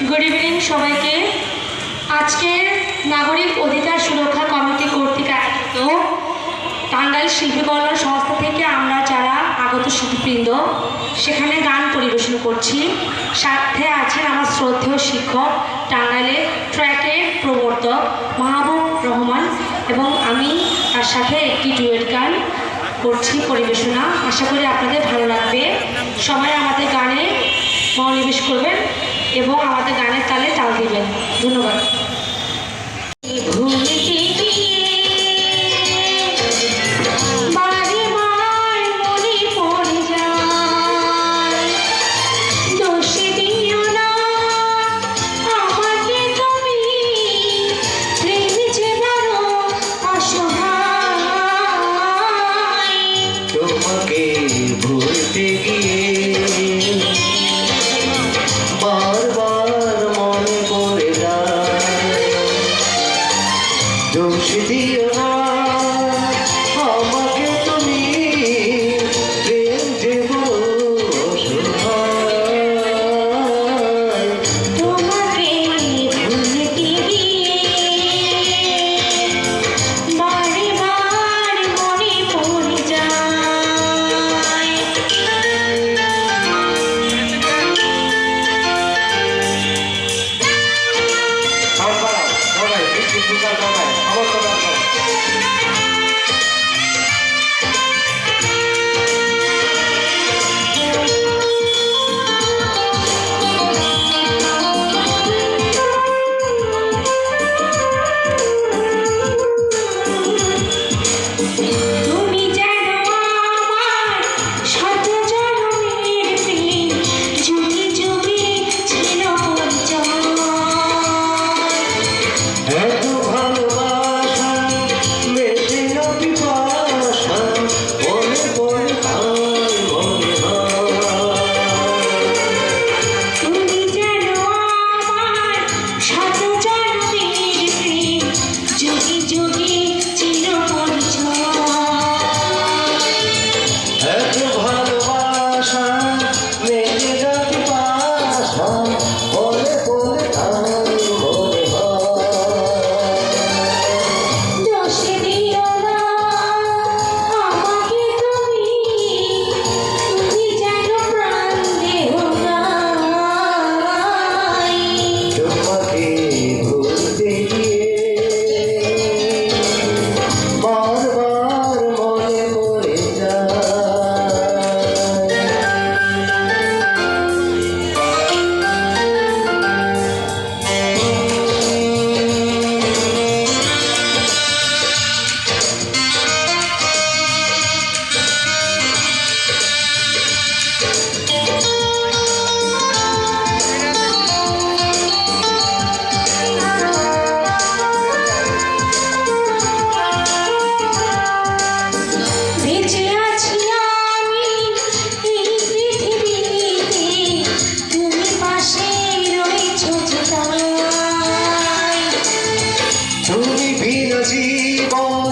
Good evening সবাইকে। আজকে নাগরিক অধিকার সুরক্ষা কমিটি কর্তৃক আয়োজিত টাঙ্গাইল শিল্পী কল্যাণ সংস্থা থেকে আমরা যারা আগত শিল্পীবৃন্দ, সেখানে গান পরিবেশন করছি। সাথে আছেন আমার শ্রদ্ধেয় শিক্ষক টাঙ্গাইলে ট্র্যাকের প্রবর্তক মাহবুব রহমান এবং আমি তার সাথে একটি ডুয়েট গান করছি পরিবেশনা। আশা করি আপনাদের ভালো লাগবে। সবাই আমাদের গানে মনোনিবেশ করবেন। এবং আমাদের গানের তালে তাল দিবেন। ধন্যবাদ। জীবন